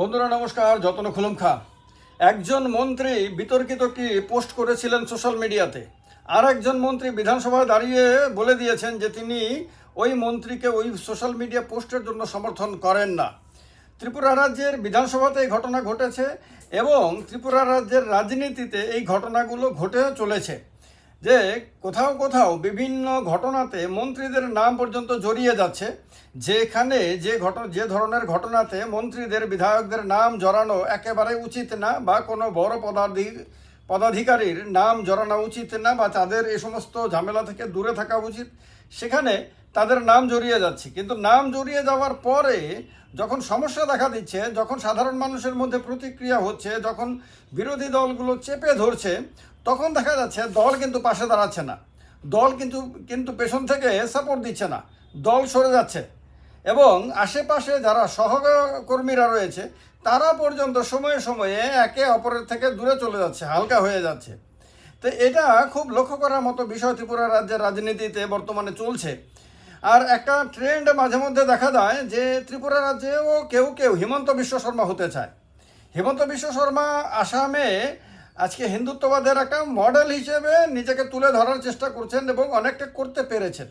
বন্ধুরা, নমস্কার, যতন খুলুম খা। একজন মন্ত্রী বিতর্কিত কি পোস্ট করেছিলেন সোশ্যাল মিডিয়াতে? আর একজন মন্ত্রী বিধানসভায় দাঁড়িয়ে বলে দিয়েছেন যে তিনি ওই মন্ত্রীকে ওই সোশ্যাল মিডিয়া পোস্টের জন্য সমর্থন করেন না। ত্রিপুরা রাজ্যের বিধানসভাতে এই ঘটনা ঘটেছে এবং ত্রিপুরা রাজ্যের রাজনীতিতে এই ঘটনাগুলো ঘটে চলেছে। যে কোথাও কোথাও বিভিন্ন ঘটনাতে মন্ত্রীদের নাম পর্যন্ত জড়িয়ে যাচ্ছে। যেখানে যে ঘটনা, যে ধরনের ঘটনাতে মন্ত্রীদের, বিধায়কদের নাম জড়ানো একেবারে উচিত না বা কোনো বড় পদাধি, পদাধিকারীর নাম জড়ানো উচিত না বা তাদের এ সমস্ত ঝামেলা থেকে দূরে থাকা উচিত। সেখানে তাদের নাম জড়িয়ে যাচ্ছে। কিন্তু নাম জড়িয়ে যাওয়ার পরে যখন সমস্যা দেখা দিচ্ছে, যখন সাধারণ মানুষের মধ্যে প্রতিক্রিয়া হচ্ছে, যখন বিরোধী দলগুলো চেপে ধরছে তখন দেখা যাচ্ছে দল কিন্তু পাশে দাঁড়াচ্ছে না। দল কিন্তু কিন্তু পেছন থেকে সাপোর্ট দিচ্ছে না। দল সরে যাচ্ছে। এবং আশেপাশে যারা সহকর্মীরা রয়েছে, তারা পর্যন্ত সময়ে সময়ে একে অপরের থেকে দূরে চলে যাচ্ছে, হালকা হয়ে যাচ্ছে। তো এটা খুব লক্ষ্য করার মতো বিষয় ত্রিপুরা রাজ্যের রাজনীতিতে বর্তমানে চলছে। আর একটা ট্রেন্ড মাঝে মধ্যে দেখা যায় যে ত্রিপুরা রাজ্যেও কেউ কেউ হিমন্ত বিশ্ব শর্মা হতে চায়। হিমন্ত বিশ্ব শর্মা আসামে আজকে হিন্দুত্ববাদের একটা মডেল হিসেবে নিজেকে তুলে ধরার চেষ্টা করছেন এবং অনেকটা করতে পেরেছেন।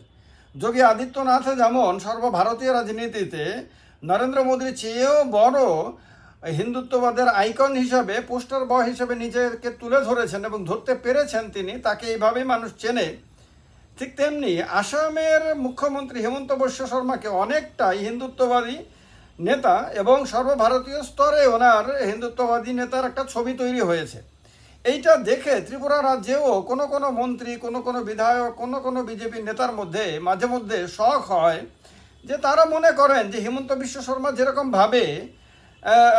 যোগী আদিত্যনাথ যেমন সর্বভারতীয় রাজনীতিতে নরেন্দ্র মোদীর চেয়েও বড় হিন্দুত্ববাদের আইকন হিসাবে, পোস্টার বয় হিসেবে নিজেকে তুলে ধরেছেন এবং ধরতে পেরেছেন তিনি, তাকে এইভাবেই মানুষ চেনে। ঠিক তেমনি আসামের মুখ্যমন্ত্রী হেমন্ত বিশ্ব শর্মাকে অনেকটাই হিন্দুত্ববাদী নেতা এবং সর্বভারতীয় স্তরে ওনার হিন্দুত্ববাদী নেতার একটা ছবি তৈরি হয়েছে। এইটা দেখে ত্রিপুরা রাজ্যেও কোনো কোনো মন্ত্রী, কোনো কোনো বিধায়ক, কোনো কোনো বিজেপি নেতার মধ্যে, মাঝে মধ্যে শখ হয় যে তারা মনে করেন যে হিমন্ত বিশ্ব শর্মা যেরকম ভাবে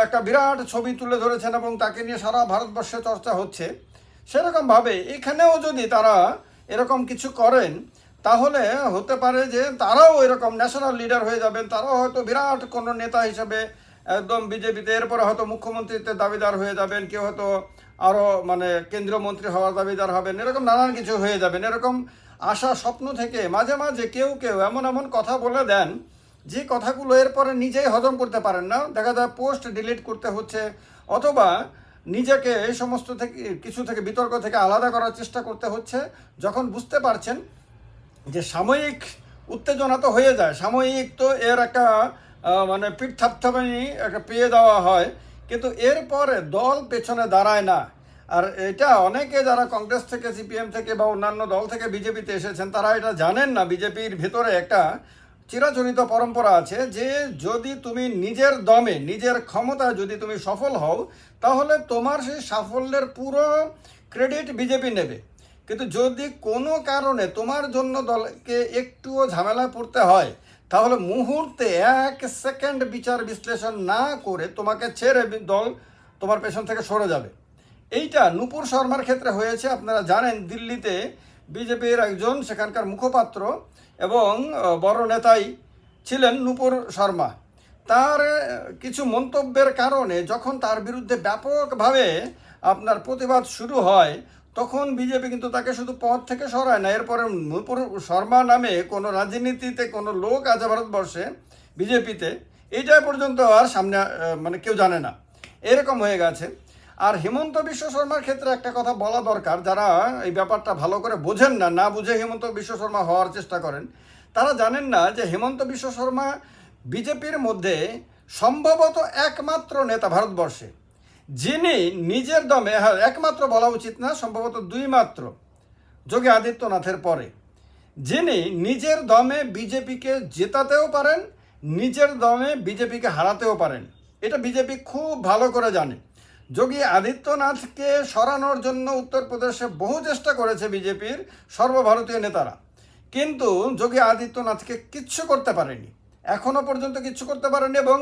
একটা বিরাট ছবি তুলে ধরেছেন এবং তাকে নিয়ে সারা ভারতবর্ষে চর্চা হচ্ছে সেরকমভাবে এখানেও যদি তারা এরকম কিছু করেন, তাহলে হতে পারে যে তারাও এরকম ন্যাশনাল লিডার হয়ে যাবেন, তারাও হয়তো বিরাট কোনো নেতা হিসেবে একদম বিজেপিতে। এরপরে হয়তো মুখ্যমন্ত্রীতে দাবিদার হয়ে যাবেন, কেউ হয়তো আরও মানে কেন্দ্রীয় মন্ত্রী হওয়ার দাবিদার হবেন, এরকম নানান কিছু হয়ে যাবেন। এরকম আশা স্বপ্ন থেকে মাঝে মাঝে কেউ কেউ এমন এমন কথা বলে দেন, যে কথাগুলো এরপরে নিজেই হজম করতে পারেন না। দেখা যায় পোস্ট ডিলিট করতে হচ্ছে, অথবা নিজেকে এই সমস্ত থেকে, কিছু থেকে, বিতর্ক থেকে আলাদা করার চেষ্টা করতে হচ্ছে। যখন বুঝতে পারছেন যে সাময়িক উত্তেজনা তো হয়ে যায়, সাময়িক তো এর একটা মানে পিঠ থাপথাপানি, একটা পেয়ে দেওয়া হয়। কিন্তু এরপরে দল পেছনে দাঁড়ায় না। আর এটা অনেকে যারা কংগ্রেস থেকে, সিপিএম থেকে বা অন্যান্য দল থেকে বিজেপিতে এসেছেন, তারা এটা জানেন না। বিজেপির ভেতরে একটা চিরাচরিত পরম্পরা আছে যে যদি তুমি নিজের দমে, নিজের ক্ষমতা যদি তুমি সফল হও, তাহলে তোমার সেই সাফল্যের পুরো ক্রেডিট বিজেপি নেবে। কিন্তু যদি কোনো কারণে তোমার জন্য দলকে একটুও ঝামেলায় পড়তে হয় তাহলে মুহূর্তে এক সেকেন্ড বিচার বিশ্লেষণ না করে তোমাকে ছেড়ে দল তোমার পেছন থেকে সরে যাবে। এইটা নূপুর শর্মার ক্ষেত্রে হয়েছে, আপনারা জানেন, দিল্লিতে বিজেপির একজন সেখানকার মুখপাত্র এবং বড় নেতাই ছিলেন নূপুর শর্মা। তার কিছু মন্তব্যের কারণে যখন তার বিরুদ্ধে ব্যাপকভাবে আপনার প্রতিবাদ শুরু হয় তখন বিজেপি কিন্তু তাকে শুধু পদ থেকে সরায় না, এরপরে নূপুর শর্মা নামে কোনো রাজনীতিতে কোনো লোক আছে ভারতবর্ষে বিজেপিতে এইটা পর্যন্ত আর সামনে মানে কেউ জানে না। এরকম হয়ে গেছে। আর হেমন্ত বিশ্ব শর্মার ক্ষেত্রে একটা কথা বলা দরকার, যারা এই ব্যাপারটা ভালো করে বোঝেন না না বুঝে হেমন্ত বিশ্ব শর্মা হওয়ার চেষ্টা করেন, তারা জানেন না যে হেমন্ত বিশ্ব শর্মা বিজেপির মধ্যে সম্ভবত একমাত্র নেতা ভারতবর্ষে। যিনি নিজের দমে হ্যাঁ একমাত্র বলা উচিত না, সম্ভবত দুই মাত্র, যোগী আদিত্যনাথের পরে। যিনি নিজের দমে বিজেপিকে জেতাতেও পারেন, নিজের দমে বিজেপিকে হারাতেও পারেন। এটা বিজেপি খুব ভালো করে জানে। যোগী আদিত্যনাথকে সরানোর জন্য উত্তরপ্রদেশে বহু চেষ্টা করেছে বিজেপির সর্বভারতীয় নেতারা। কিন্তু যোগী আদিত্যনাথকে কিচ্ছু করতে পারেনি। এখনও পর্যন্ত কিছু করতে পারেন এবং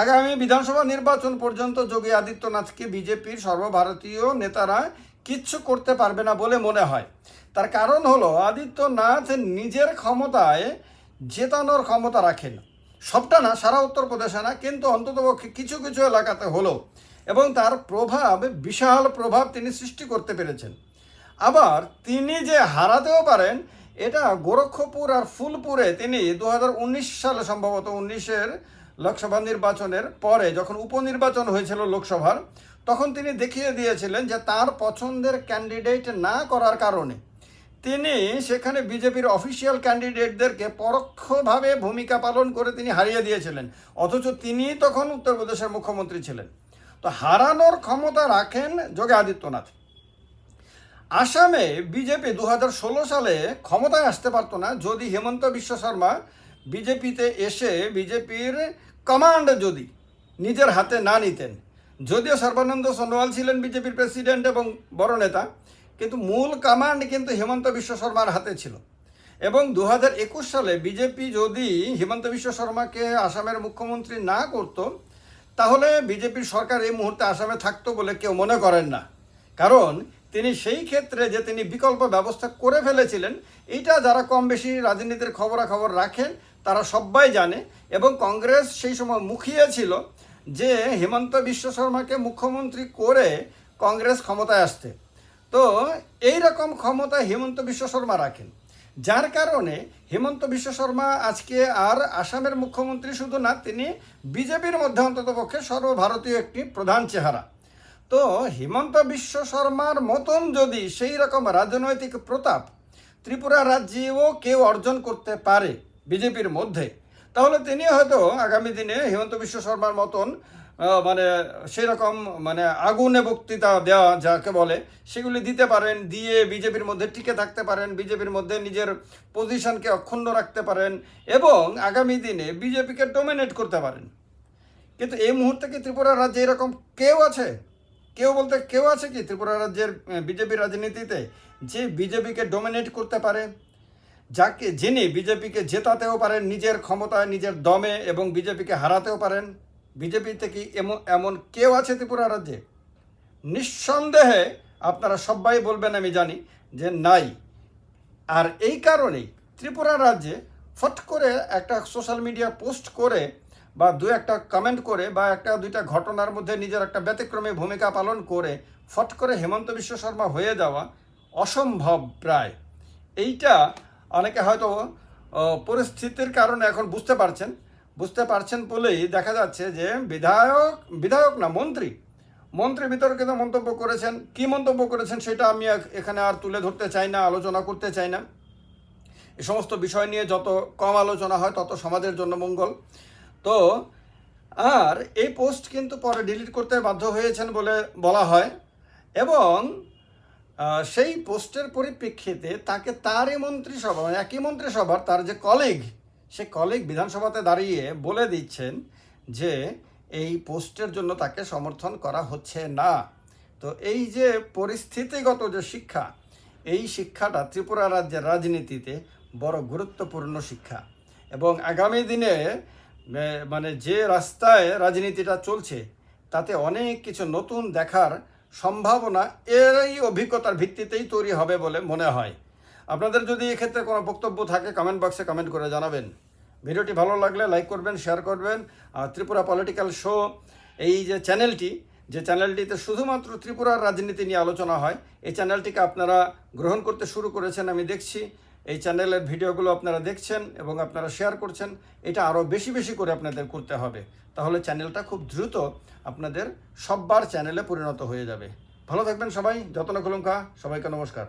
আগামী বিধানসভা নির্বাচন পর্যন্ত যোগী আদিত্যনাথকে বিজেপির সর্বভারতীয় নেতারা কিচ্ছু করতে পারবে না বলে মনে হয়। তার কারণ হলো, আদিত্যনাথ নিজের ক্ষমতায় জেতানোর ক্ষমতা রাখেন। সবটা না, সারা উত্তরপ্রদেশে না, কিন্তু অন্ততপক্ষে কিছু কিছু এলাকাতে হলো এবং তার প্রভাব, বিশাল প্রভাব তিনি সৃষ্টি করতে পেরেছেন। আবার তিনি যে হারাতেও পারেন এটা গোরক্ষপুর আর ফুলপুরে তিনি দু হাজার উনিশ সালে সম্ভবত উনিশের লোকসভা নির্বাচনের পরে যখন উপনির্বাচন হয়েছিল লোকসভার, তখন তিনি দেখিয়ে দিয়েছিলেন যে তার পছন্দের ক্যান্ডিডেট না করার কারণে তিনি সেখানে বিজেপির অফিসিয়াল ক্যান্ডিডেটদেরকে পরোক্ষভাবে ভূমিকা পালন করে তিনি হারিয়ে দিয়েছিলেন। অথচ তিনি তখন উত্তরপ্রদেশের মুখ্যমন্ত্রী ছিলেন। তো হারানোর ক্ষমতা রাখেন যোগী আদিত্যনাথ। আসামে বিজেপি দু হাজার ষোলো সালে ক্ষমতায় আসতে পারতো না, যদি হেমন্ত বিশ্ব শর্মা বিজেপিতে এসে বিজেপির কমান্ড যদি নিজের হাতে না নিতেন। যদিও সর্বানন্দ সোনোয়াল ছিলেন বিজেপির প্রেসিডেন্ট এবং বড় নেতা, কিন্তু মূল কমান্ড কিন্তু হেমন্ত বিশ্ব শর্মার হাতে ছিল। এবং দু একুশ সালে বিজেপি যদি হেমন্ত বিশ্ব শর্মাকে আসামের মুখ্যমন্ত্রী না করতো, তাহলে বিজেপির সরকার এই মুহূর্তে আসামে থাকতো বলে কেউ মনে করেন না। কারণ তিনি সেই ক্ষেত্রে যে তিনি বিকল্প ব্যবস্থা করে ফেলেছিলেন এইটা যারা কম বেশি রাজনীতির খবরাখবর রাখেন, তারা সবাই জানে। এবং কংগ্রেস সেই সময় মুখিয়েছিল যে হেমন্ত বিশ্ব শর্মাকে মুখ্যমন্ত্রী করে কংগ্রেস ক্ষমতায় আসতে। তো এই রকম ক্ষমতা হেমন্ত বিশ্ব শর্মা রাখেন। যার কারণে হেমন্ত বিশ্ব শর্মা আজকে আর আসামের মুখ্যমন্ত্রী শুধু না, তিনি বিজেপির মধ্যে অন্ততপক্ষে সর্বভারতীয় একটি প্রধান চেহারা। তো হিমন্ত বিশ্ব শর্মার মতন যদি সেই রকম রাজনৈতিক প্রতাপ ত্রিপুরা রাজ্যেও কেউ অর্জন করতে পারে বিজেপির মধ্যে, তাহলে তিনি হয়তো আগামী দিনে হিমন্ত বিশ্ব শর্মার মতন মানে সেই রকম মানে আগুনে বক্তৃতা দেওয়া যাকে বলে, সেগুলি দিতে পারেন, দিয়ে বিজেপির মধ্যে টিকে থাকতে পারেন, বিজেপির মধ্যে নিজের পজিশনকে অক্ষুণ্ণ রাখতে পারেন এবং আগামী দিনে বিজেপিকে ডোমিনেট করতে পারেন। কিন্তু এই মুহূর্তে কি ত্রিপুরা রাজ্যে এরকম কেউ আছে? কেউ বলতে, কেউ আছে কি ত্রিপুরা রাজ্যের বিজেপি রাজনীতিতে যে বিজেপিকে ডোমিনেট করতে পারে? যাকে, যিনি বিজেপিকে জেতাতেও পারেন, নিজের ক্ষমতায়, নিজের দমে এবং বিজেপিকে হারাতেও পারেন, বিজেপিতে কি এমন এমন কেউ আছে ত্রিপুরা রাজ্যে? নিঃসন্দেহে আপনারা সবাই বলবেন, আমি জানি, যে নাই। আর এই কারণেই ত্রিপুরা রাজ্যে ফট করে একটা সোশ্যাল মিডিয়া পোস্ট করে বা দু একটা কমেন্ট করে বা একটা দুইটা ঘটনার মধ্যে নিজের একটা ব্যতিক্রমী ভূমিকা পালন করে ফট করে হেমন্ত বিশ্ব শর্মা হয়ে যাওয়া অসম্ভব প্রায়। এইটা অনেকে হয়তো পরিস্থিতির কারণে এখন বুঝতে পারছেন। বুঝতে পারছেন বলেই দেখা যাচ্ছে যে বিধায়ক বিধায়ক না, মন্ত্রী। মন্ত্রী বিতর্কিত মন্তব্য করেছেন। কি মন্তব্য করেছেন সেটা আমি এখানে আর তুলে ধরতে চাই না, আলোচনা করতে চাই না। এই সমস্ত বিষয় নিয়ে যত কম আলোচনা হয় তত সমাজের জন্য মঙ্গল। তো আর এই পোস্ট কিন্তু পরে ডিলিট করতে বাধ্য হয়েছেন বলে বলা হয়। এবং সেই পোস্টের পরিপ্রেক্ষিতে তাকে তারই মন্ত্রিসভা মানে একই মন্ত্রিসভার তার যে কলিগ সে কলিগ বিধানসভাতে দাঁড়িয়ে বলে দিচ্ছেন যে এই পোস্টের জন্য তাকে সমর্থন করা হচ্ছে না। তো এই যে পরিস্থিতিগত যে শিক্ষা, এই শিক্ষাটা ত্রিপুরা রাজ্যের রাজনীতিতে বড় গুরুত্বপূর্ণ শিক্ষা। এবং আগামী দিনে মানে যে রাস্তায় রাজনীতিটা চলছে, তাতে অনেক কিছু নতুন দেখার সম্ভাবনা এরই অভিজ্ঞতার ভিত্তিতেই তৈরি হবে বলে মনে হয়। আপনাদের যদি এক্ষেত্রে কোনো বক্তব্য থাকে কমেন্ট বক্সে কমেন্ট করে জানাবেন। ভিডিওটি ভালো লাগলে লাইক করবেন শেয়ার করবেন। আর ত্রিপুরা পলিটিক্যাল শো এই যে চ্যানেলটি যে চ্যানেলটিতে শুধুমাত্র ত্রিপুরার রাজনীতি নিয়ে আলোচনা হয়, এই চ্যানেলটিকে আপনারা গ্রহণ করতে শুরু করেছেন, আমি দেখছি। এই চ্যানেলের ভিডিওগুলো আপনারা দেখছেন এবং আপনারা শেয়ার করছেন, এটা আরও বেশি বেশি করে আপনাদের করতে হবে। তাহলে চ্যানেলটা খুব দ্রুত আপনাদের সববার চ্যানেলে পরিণত হয়ে যাবে। ভালো থাকবেন সবাই, যত্ন খুলুঙ্কা সবাইকে নমস্কার।